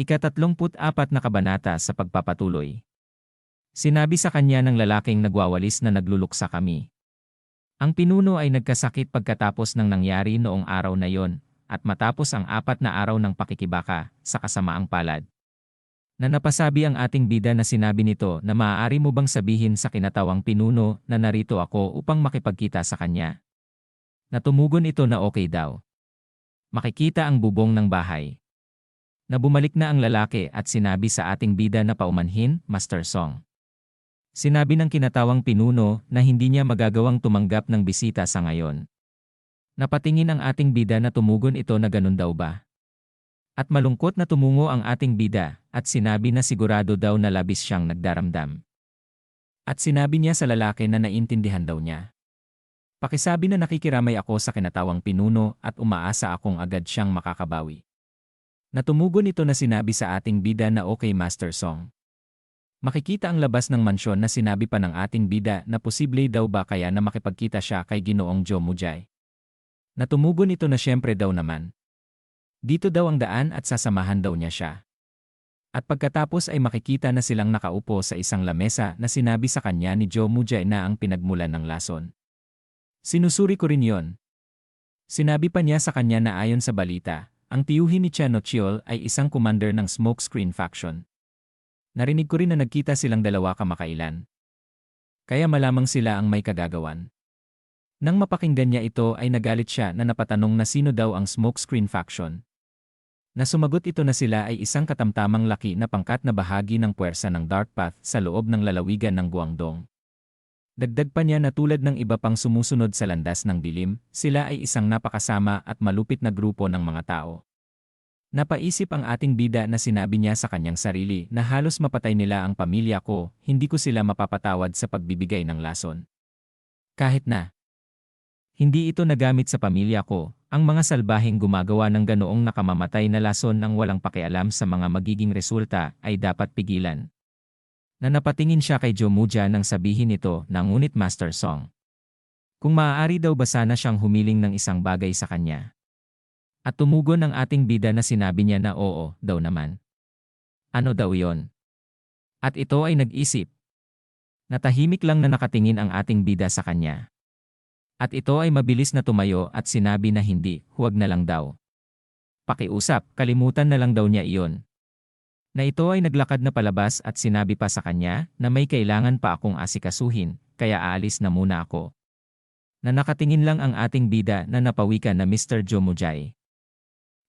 Ikatatlumput-apat na kabanata sa pagpapatuloy. Sinabi sa kanya ng lalaking nagwawalis na nagluluksa kami. Ang pinuno ay nagkasakit pagkatapos ng nangyari noong araw na yon, at matapos ang apat na araw ng pakikibaka, sa kasamaang palad. Na napasabi ang ating bida na sinabi nito na maaari mo bang sabihin sa kinatawang pinuno na narito ako upang makipagkita sa kanya. Natumugon ito na okay daw. Makikita ang bubong ng bahay na bumalik na ang lalaki at sinabi sa ating bida na paumanhin, Master Song. Sinabi ng kinatawang pinuno na hindi niya magagawang tumanggap ng bisita sa ngayon. Napatingin ang ating bida na tumugon ito na ganun daw ba? At malungkot na tumungo ang ating bida at sinabi na sigurado daw na labis siyang nagdaramdam. At sinabi niya sa lalaki na naintindihan daw niya. Pakisabi na nakikiramay ako sa kinatawang pinuno at umaasa akong agad siyang makakabawi. Natumugon ito na sinabi sa ating bida na okay Master Song. Makikita ang labas ng mansyon na sinabi pa ng ating bida na posible daw ba kaya na makipagkita siya kay Ginoong Joe Mujay. Natumugon ito na siyempre daw naman. Dito daw ang daan at sasamahan daw niya siya. At pagkatapos ay makikita na silang nakaupo sa isang lamesa na sinabi sa kanya ni Joe Mujay na ang pinagmulan ng lason. Sinusuri ko rin yon. Sinabi pa niya sa kanya na ayon sa balita, ang tiyuhin ni Chanochiol ay isang commander ng Smokescreen faction. Narinig ko rin na nagkita silang dalawa kamakailan. Kaya malamang sila ang may kagagawan. Nang mapakinggan niya ito ay nagalit siya na napatanong na sino daw ang Smokescreen faction. Na sumagot ito na sila ay isang katamtamang laki na pangkat na bahagi ng puwersa ng Dark Path sa loob ng lalawigan ng Guangdong. Dagdag pa niya na tulad ng iba pang sumusunod sa landas ng dilim, sila ay isang napakasama at malupit na grupo ng mga tao. Napaisip ang ating bida na sinabi niya sa kanyang sarili na halos mapatay nila ang pamilya ko, hindi ko sila mapapatawad sa pagbibigay ng lason. Kahit na hindi ito nagamit sa pamilya ko, ang mga salbaheng gumagawa ng ganoong nakamamatay na lason ng walang pakialam sa mga magiging resulta ay dapat pigilan na napatingin siya kay Jomuja nang sabihin nito na ngunit Master Song. Kung maaari daw ba sana siyang humiling ng isang bagay sa kanya. At tumugon ang ating bida na sinabi niya na oo, daw naman. Ano daw yon? At ito ay nag-isip. Natahimik lang na nakatingin ang ating bida sa kanya. At ito ay mabilis na tumayo at sinabi na hindi, huwag na lang daw. Pakiusap, kalimutan na lang daw niya iyon na ito ay naglakad na palabas at sinabi pa sa kanya na may kailangan pa akong asikasuhin, kaya aalis na muna ako. Na nakatingin lang ang ating bida na napawikan na Mr. Jomujay.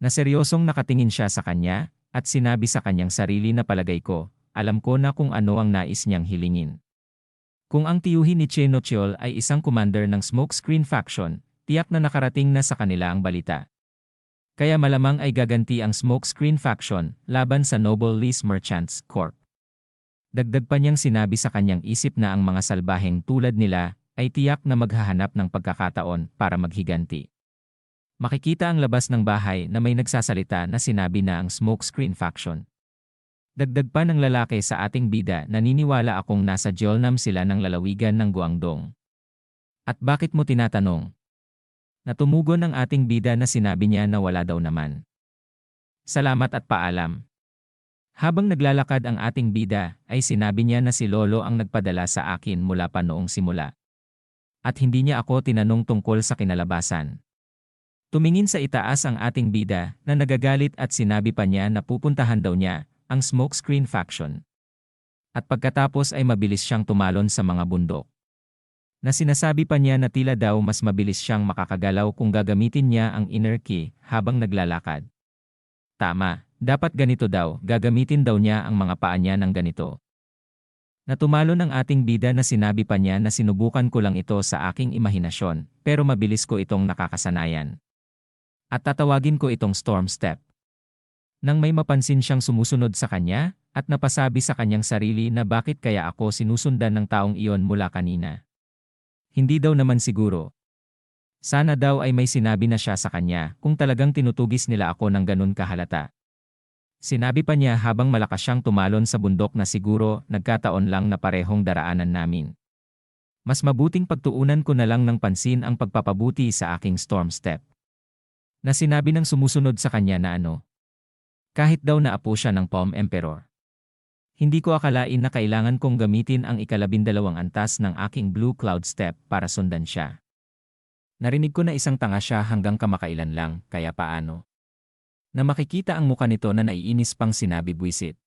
Na seryosong nakatingin siya sa kanya, at sinabi sa kanyang sarili na palagay ko, alam ko na kung ano ang nais niyang hilingin. Kung ang tiyuhin ni Chenochiol ay isang commander ng Smokescreen faction, tiyak na nakarating na sa kanila ang balita. Kaya malamang ay gaganti ang smokescreen faction laban sa Noble Lease Merchants Corp. Dagdag pa niyang sinabi sa kanyang isip na ang mga salbaheng tulad nila ay tiyak na maghahanap ng pagkakataon para maghiganti. Makikita ang labas ng bahay na may nagsasalita na sinabi na ang smokescreen faction. Dagdag pa ng lalaki sa ating bida naniniwala akong nasa Jeolnam sila ng lalawigan ng Guangdong. At bakit mo tinatanong? Natumugon ang ating bida na sinabi niya na wala daw naman. Salamat at paalam. Habang naglalakad ang ating bida, ay sinabi niya na si Lolo ang nagpadala sa akin mula pa noong simula. At hindi niya ako tinanong tungkol sa kinalabasan. Tumingin sa itaas ang ating bida na nagagalit at sinabi pa niya na pupuntahan daw niya ang smokescreen faction. At pagkatapos ay mabilis siyang tumalon sa mga bundok na sinasabi pa niya na tila daw mas mabilis siyang makakagalaw kung gagamitin niya ang inner key habang naglalakad. Tama, dapat ganito daw, gagamitin daw niya ang mga paa niya ng ganito. Natumalo ng ating bida na sinabi pa niya na sinubukan ko lang ito sa aking imahinasyon, pero mabilis ko itong nakakasanayan. At tatawagin ko itong storm step. Nang may mapansin siyang sumusunod sa kanya, at napasabi sa kanyang sarili na bakit kaya ako sinusundan ng taong iyon mula kanina. Hindi daw naman siguro. Sana daw ay may sinabi na siya sa kanya kung talagang tinutugis nila ako ng ganun kahalata. Sinabi pa niya habang malakas siyang tumalon sa bundok na siguro nagkataon lang na parehong daraanan namin. Mas mabuting pagtuunan ko na lang ng pansin ang pagpapabuti sa aking storm step. Na sinabi ng sumusunod sa kanya na ano. Kahit daw na apo siya ng Palm Emperor. Hindi ko akalain na kailangan kong gamitin ang ikalabindalawang antas ng aking Blue Cloud Step para sundan siya. Narinig ko na isang tanga siya hanggang kamakailan lang, kaya paano? Na makikita ang muka nito na naiinis pang sinabi buwisit.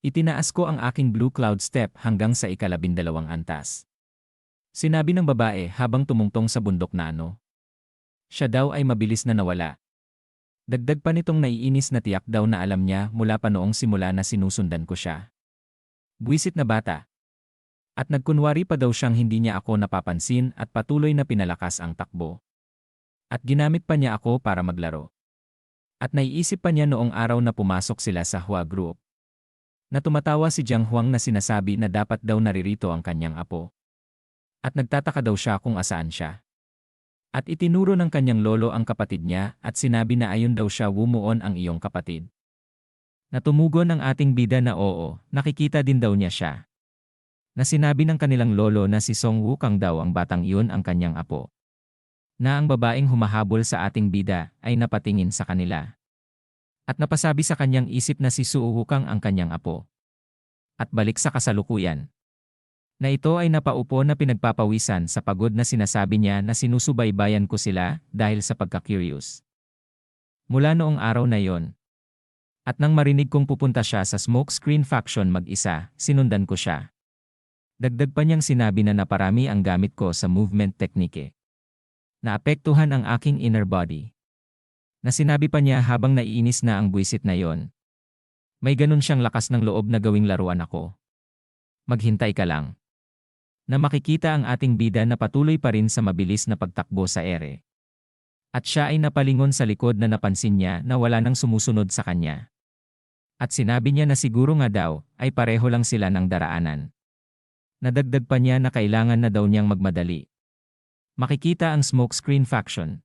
Itinaas ko ang aking Blue Cloud Step hanggang sa ikalabindalawang antas. Sinabi ng babae habang tumungtong sa bundok na ano. Siya daw ay mabilis na nawala. Dagdag pa nitong naiinis na tiyak daw na alam niya mula pa noong simula na sinusundan ko siya. Buwisit na bata. At nagkunwari pa daw siyang hindi niya ako napapansin at patuloy na pinalakas ang takbo. At ginamit pa niya ako para maglaro. At naiisip pa niya noong araw na pumasok sila sa Hua Group. Na tumatawa si Jiang Huang na sinasabi na dapat daw naririto ang kanyang apo. At nagtataka daw siya kung asaan siya. At itinuro ng kanyang lolo ang kapatid niya at sinabi na ayon daw siya wumuon ang iyong kapatid. Natumugon ang ating bida na oo, nakikita din daw niya siya. Na sinabi ng kanilang lolo na si Song Wukang daw ang batang iyon ang kanyang apo. Na ang babaeng humahabol sa ating bida ay napatingin sa kanila. At napasabi sa kanyang isip na si Su Wukang ang kanyang apo. At balik sa kasalukuyan na ito ay napaupo na pinagpapawisan sa pagod na sinasabi niya na sinusubaybayan ko sila dahil sa pagka-curious. Mula noong araw na yon. At nang marinig kong pupunta siya sa smoke screen faction mag-isa, sinundan ko siya. Dagdag pa niyang sinabi na naparami ang gamit ko sa movement technique. Naapektuhan ang aking inner body. Na sinabi pa niya habang naiinis na ang buwisit na yon. May ganun siyang lakas ng loob na gawing laruan ako. Maghintay ka lang na makikita ang ating bida na patuloy pa rin sa mabilis na pagtakbo sa ere. At siya ay napalingon sa likod na napansin niya na wala nang sumusunod sa kanya. At sinabi niya na siguro nga daw ay pareho lang sila ng daraanan. Nadagdag pa niya na kailangan na daw niyang magmadali. Makikita ang smokescreen faction.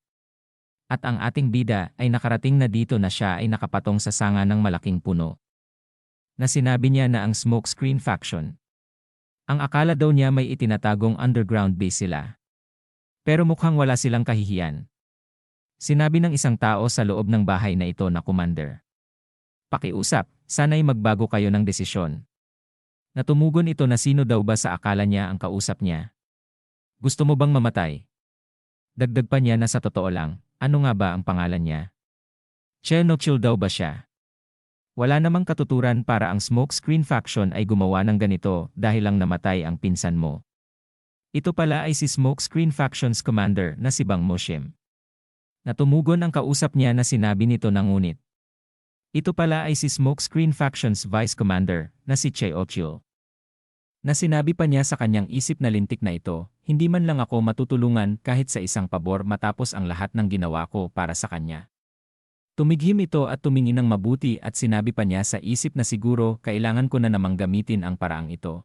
At ang ating bida ay nakarating na dito na siya ay nakapatong sa sanga ng malaking puno. Na sinabi niya na ang smokescreen faction ang akala daw niya may itinatagong underground base sila. Pero mukhang wala silang kahihiyan. Sinabi ng isang tao sa loob ng bahay na ito na commander. Pakiusap, sana'y magbago kayo ng desisyon. Natumugon ito na sino daw ba sa akala niya ang kausap niya. Gusto mo bang mamatay? Dagdag pa niya na sa totoo lang, ano nga ba ang pangalan niya? Che Nochil daw ba siya? Wala namang katuturan para ang smokescreen faction ay gumawa ng ganito dahil lang namatay ang pinsan mo. Ito pala ay si smokescreen faction's commander na si Bang Moshim. Natumugon ang kausap niya na sinabi nito ng ngunit. Ito pala ay si smokescreen faction's vice commander na si Che Ochil. Na sinabi pa niya sa kanyang isip na lintik na ito, hindi man lang ako matutulungan kahit sa isang pabor matapos ang lahat ng ginawa ko para sa kanya. Tumighim ito at tumingin ng mabuti at sinabi pa niya sa isip na siguro kailangan ko na namang gamitin ang paraang ito.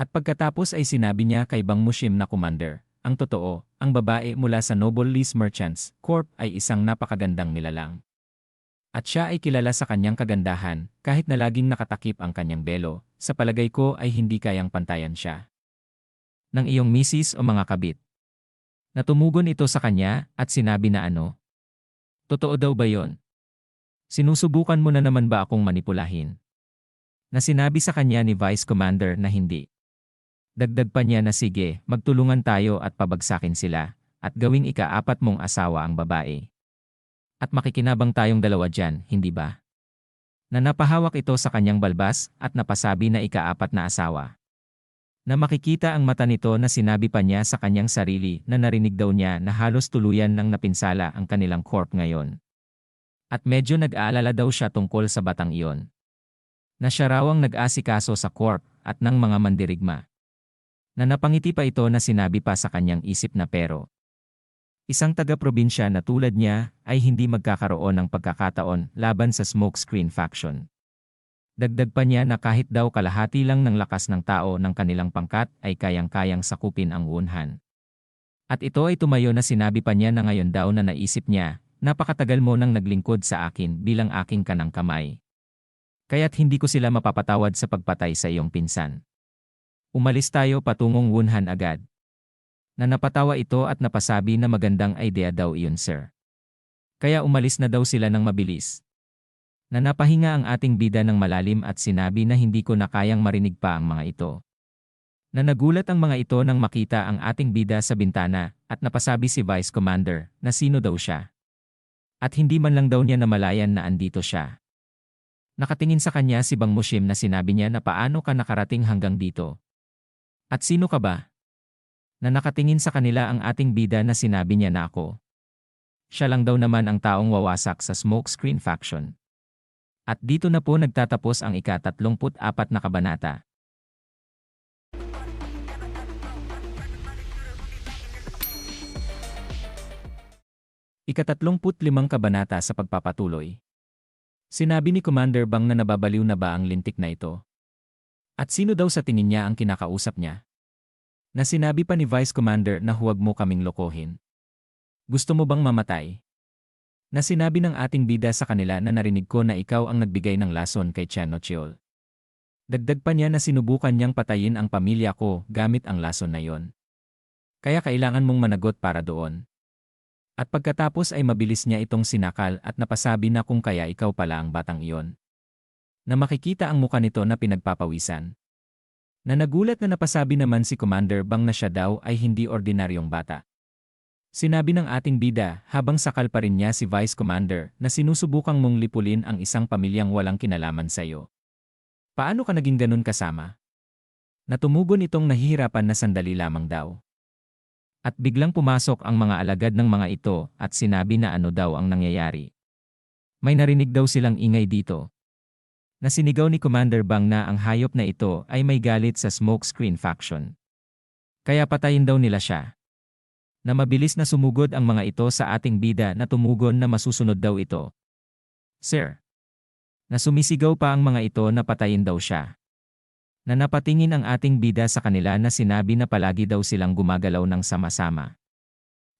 At pagkatapos ay sinabi niya kay Bang Mushim na commander, ang totoo, ang babae mula sa Noble Lease Merchants Corp ay isang napakagandang nilalang. At siya ay kilala sa kanyang kagandahan, kahit na laging nakatakip ang kanyang belo, sa palagay ko ay hindi kayang pantayan siya. Ng iyong misis o mga kabit. Natumugon ito sa kanya at sinabi na ano, Totoo daw ba yon? Sinusubukan mo na naman ba akong manipulahin? Na sinabi sa kanya ni Vice Commander na hindi. Dagdag pa niya na sige, magtulungan tayo at pabagsakin sila, at gawing ikaapat mong asawa ang babae. At makikinabang tayong dalawa dyan, hindi ba? Na napahawak ito sa kanyang balbas at napasabi na ikaapat na asawa na makikita ang mata nito na sinabi pa niya sa kanyang sarili na narinig daw niya na halos tuluyan ng napinsala ang kanilang corp ngayon. At medyo nag-aalala daw siya tungkol sa batang iyon. Na siya raw ang nag-asikaso sa corp at ng mga mandirigma. Na napangiti pa ito na sinabi pa sa kanyang isip na pero. Isang taga-probinsya na tulad niya ay hindi magkakaroon ng pagkakataon laban sa smokescreen faction. Dagdag pa niya na kahit daw kalahati lang ng lakas ng tao ng kanilang pangkat ay kayang-kayang sakupin ang unhan. At ito ay tumayo na sinabi pa niya na ngayon daw na naisip niya, napakatagal mo nang naglingkod sa akin bilang aking kanang kamay. Kaya't hindi ko sila mapapatawad sa pagpatay sa iyong pinsan. Umalis tayo patungong Wunhan agad. Na napatawa ito at napasabi na magandang idea daw iyon sir. Kaya umalis na daw sila ng mabilis. Na napahinga ang ating bida ng malalim at sinabi na hindi ko na kayang marinig pa ang mga ito. Na nagulat ang mga ito nang makita ang ating bida sa bintana at napasabi si Vice Commander na sino daw siya. At hindi man lang daw niya namalayan na andito siya. Nakatingin sa kanya si Bang Mushim na sinabi niya na paano ka nakarating hanggang dito. At sino ka ba? Na nakatingin sa kanila ang ating bida na sinabi niya na ako. Siya lang daw naman ang taong wawasak sa smokescreen faction. At dito na po nagtatapos ang ika-34 na kabanata. Ika-35 kabanata sa pagpapatuloy. Sinabi ni Commander Bang na nababaliw na ba ang lintik na ito? At sino daw sa tingin niya ang kinakausap niya? Na sinabi pa ni Vice Commander na huwag mo kaming lokohin. Gusto mo bang mamatay? Na sinabi ng ating bida sa kanila na narinig ko na ikaw ang nagbigay ng lason kay Chano Chiol. Dagdag pa niya na sinubukan niyang patayin ang pamilya ko gamit ang lason na yon. Kaya kailangan mong managot para doon. At pagkatapos ay mabilis niya itong sinakal at napasabi na kung kaya ikaw pala ang batang iyon. Na makikita ang muka nito na pinagpapawisan. Na nagulat na napasabi naman si Commander Bang na siya daw ay hindi ordinaryong bata. Sinabi ng ating bida habang sakal pa rin niya si Vice Commander na sinusubukang mong lipulin ang isang pamilyang walang kinalaman sa iyo. Paano ka naging ganun kasama? Natumugon itong nahihirapan na sandali lamang daw. At biglang pumasok ang mga alagad ng mga ito at sinabi na ano daw ang nangyayari. May narinig daw silang ingay dito. Nasinigaw ni Commander Bang na ang hayop na ito ay may galit sa smokescreen faction. Kaya patayin daw nila siya. Na mabilis na sumugod ang mga ito sa ating bida na tumugon na masusunod daw ito. Sir. Na sumisigaw pa ang mga ito na patayin daw siya na napatingin ang ating bida sa kanila na sinabi na palagi daw silang gumagalaw ng sama-sama.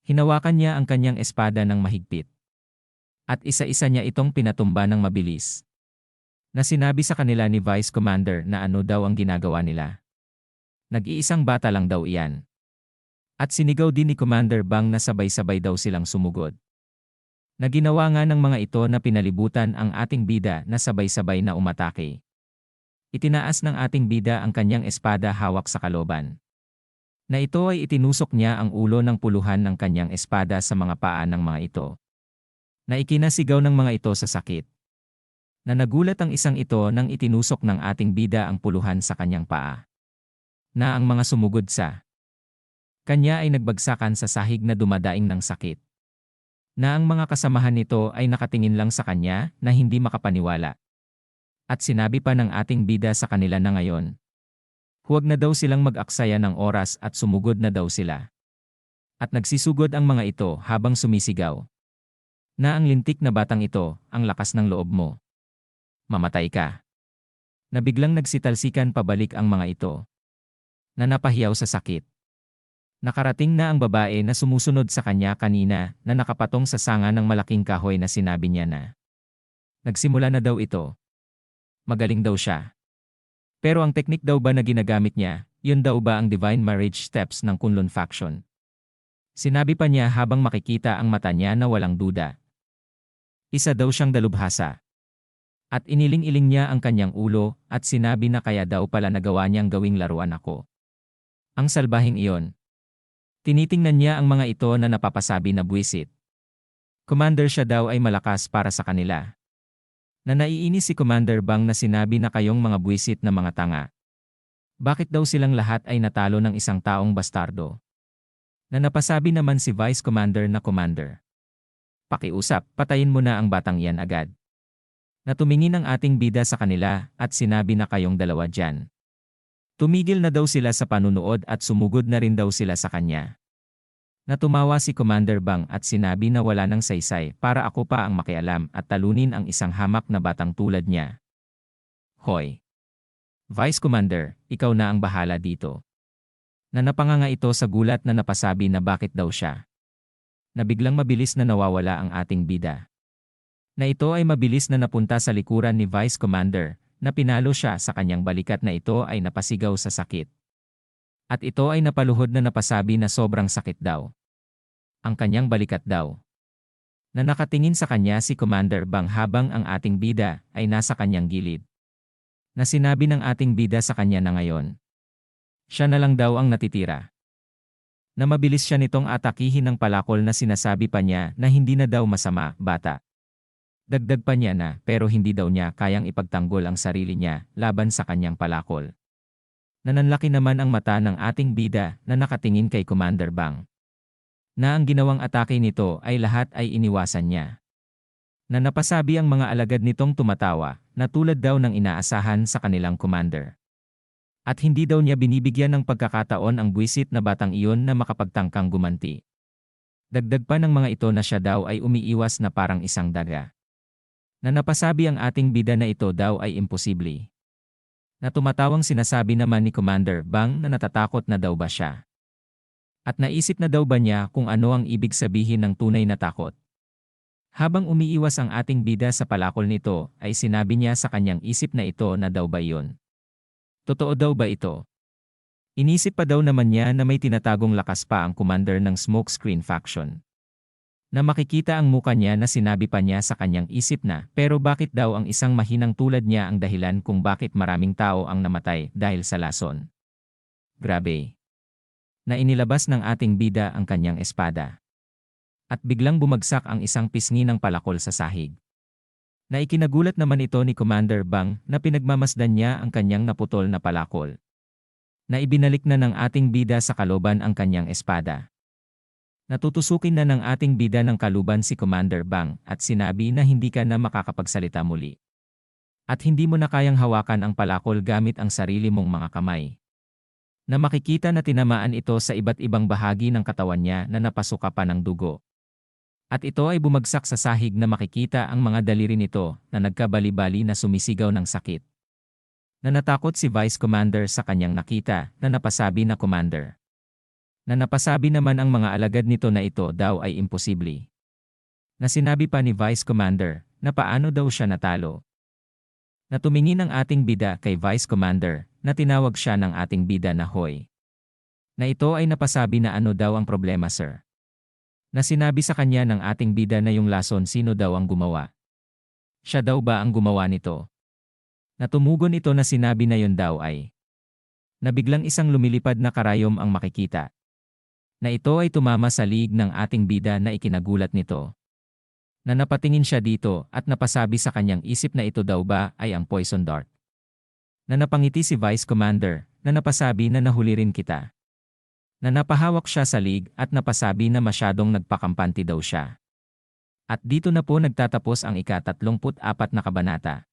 Hinawakan niya ang kanyang espada ng mahigpit. At isa-isa niya itong pinatumba ng mabilis. Na sinabi sa kanila ni Vice Commander na ano daw ang ginagawa nila. Nag-iisang bata lang daw iyan. At sinigaw din ni Commander Bang na sabay-sabay daw silang sumugod. Na ginawa nga ng mga ito na pinalibutan ang ating bida na sabay-sabay na umatake. Itinaas ng ating bida ang kanyang espada hawak sa kaloban. Na ito ay itinusok niya ang ulo ng puluhan ng kanyang espada sa mga paa ng mga ito. Na ikinasigaw ng mga ito sa sakit. Na nagulat ang isang ito nang itinusok ng ating bida ang puluhan sa kanyang paa. Na ang mga sumugod sa kanya ay nagbagsakan sa sahig na dumadaing ng sakit. Na ang mga kasamahan nito ay nakatingin lang sa kanya na hindi makapaniwala. At sinabi pa ng ating bida sa kanila na ngayon. Huwag na daw silang mag-aksaya ng oras at sumugod na daw sila. At nagsisugod ang mga ito habang sumisigaw. Na ang lintik na batang ito, ang lakas ng loob mo. Mamatay ka. Na biglang nagsitalsikan pabalik ang mga ito. Na napahiyaw sa sakit. Nakarating na ang babae na sumusunod sa kanya kanina na nakapatong sa sanga ng malaking kahoy na sinabi niya na. Nagsimula na daw ito magaling daw siya. Pero ang teknik daw ba na ginagamit niya, yun daw ba ang divine marriage steps ng Kunlun faction? Sinabi pa niya habang makikita ang mata niya na walang duda. Isa daw siyang dalubhasa. At iniling-iling niya ang kanyang ulo at sinabi na kaya daw pala nagawa niyang gawing laruan ako. Ang salbahing iyon. Tinitingnan niya ang mga ito na napapasabi na buwisit. Commander siya daw ay malakas para sa kanila na naiinis si Commander Bang na sinabi na kayong mga buwisit na mga tanga. Bakit daw silang lahat ay natalo ng isang taong bastardo? Na napasabi naman si Vice Commander na Commander. Pakiusap, patayin mo na ang batang iyan agad. Natumingin ang ating bida sa kanila at sinabi na kayong dalawa dyan. Tumigil na daw sila sa panunood at sumugod na rin daw sila sa kanya. Natumawa si Commander Bang at sinabi na wala nang saysay para ako pa ang makialam at talunin ang isang hamak na batang tulad niya. Hoy! Vice Commander, ikaw na ang bahala dito. Na napanganga ito sa gulat na napasabi na bakit daw siya. Na biglang mabilis na nawawala ang ating bida. Na ito ay mabilis na napunta sa likuran ni Vice Commander, na pinalo siya sa kanyang balikat na ito ay napasigaw sa sakit. At ito ay napaluhod na napasabi na sobrang sakit daw. Ang kanyang balikat daw. Na nakatingin sa kanya si Commander Bang habang ang ating bida ay nasa kanyang gilid. Na sinabi ng ating bida sa kanya na ngayon. Siya na lang daw ang natitira. Na mabilis siya nitong atakihin ng palakol na sinasabi pa niya na hindi na daw masama, bata. Dagdag pa niya na pero hindi daw niya kayang ipagtanggol ang sarili niya laban sa kanyang palakol. Nananlaki naman ang mata ng ating bida na nakatingin kay Commander Bang. Na ang ginawang atake nito ay lahat ay iniwasan niya. Na napasabi ang mga alagad nitong tumatawa na tulad daw ng inaasahan sa kanilang commander. At hindi daw niya binibigyan ng pagkakataon ang buwisit na batang iyon na makapagtangkang gumanti. Dagdag pa ng mga ito na siya daw ay umiiwas na parang isang daga. Na napasabi ang ating bida na ito daw ay imposible. Na tumatawang sinasabi naman ni Commander Bang na natatakot na daw ba siya. At naisip na daw ba niya kung ano ang ibig sabihin ng tunay na takot. Habang umiiwas ang ating bida sa palakol nito, ay sinabi niya sa kanyang isip na ito na daw ba iyon. Totoo daw ba ito? Inisip pa daw naman niya na may tinatagong lakas pa ang commander ng smokescreen faction. Na makikita ang muka niya na sinabi pa niya sa kanyang isip na pero bakit daw ang isang mahinang tulad niya ang dahilan kung bakit maraming tao ang namatay dahil sa lason. Grabe. Na inilabas ng ating bida ang kanyang espada. At biglang bumagsak ang isang pisngi ng palakol sa sahig na ikinagulat naman ito ni Commander Bang na pinagmamasdan niya ang kanyang naputol na palakol. Na ibinalik na ng ating bida sa kaloban ang kanyang espada. Natutusukin na ng ating bida ng kaluban si Commander Bang at sinabi na hindi ka na makakapagsalita muli. At hindi mo na kayang hawakan ang palakol gamit ang sarili mong mga kamay. Na makikita na tinamaan ito sa iba't ibang bahagi ng katawan niya na napasuka pa ng dugo. At ito ay bumagsak sa sahig na makikita ang mga daliri nito na nagkabali-bali na sumisigaw ng sakit. Na natakot si Vice Commander sa kanyang nakita na napasabi na Commander. Na napasabi naman ang mga alagad nito na ito daw ay imposible. Na sinabi pa ni Vice Commander na paano daw siya natalo. Na tumingin ang ating bida kay Vice Commander na tinawag siya ng ating bida na Hoy. Na ito ay napasabi na ano daw ang problema sir na sinabi sa kanya ng ating bida na yung lason sino daw ang gumawa. Siya daw ba ang gumawa nito? Natumugon ito na sinabi na yon daw ay. Nabiglang isang lumilipad na karayom ang makikita. Na ito ay tumama sa liig ng ating bida na ikinagulat nito. Na napatingin siya dito at napasabi sa kanyang isip na ito daw ba ay ang poison dart. Na napangiti si Vice Commander na napasabi na nahuli rin kita na napahawak siya sa lig at napasabi na masyadong nagpakampanti daw siya. At dito na po nagtatapos ang ika-34 na kabanata.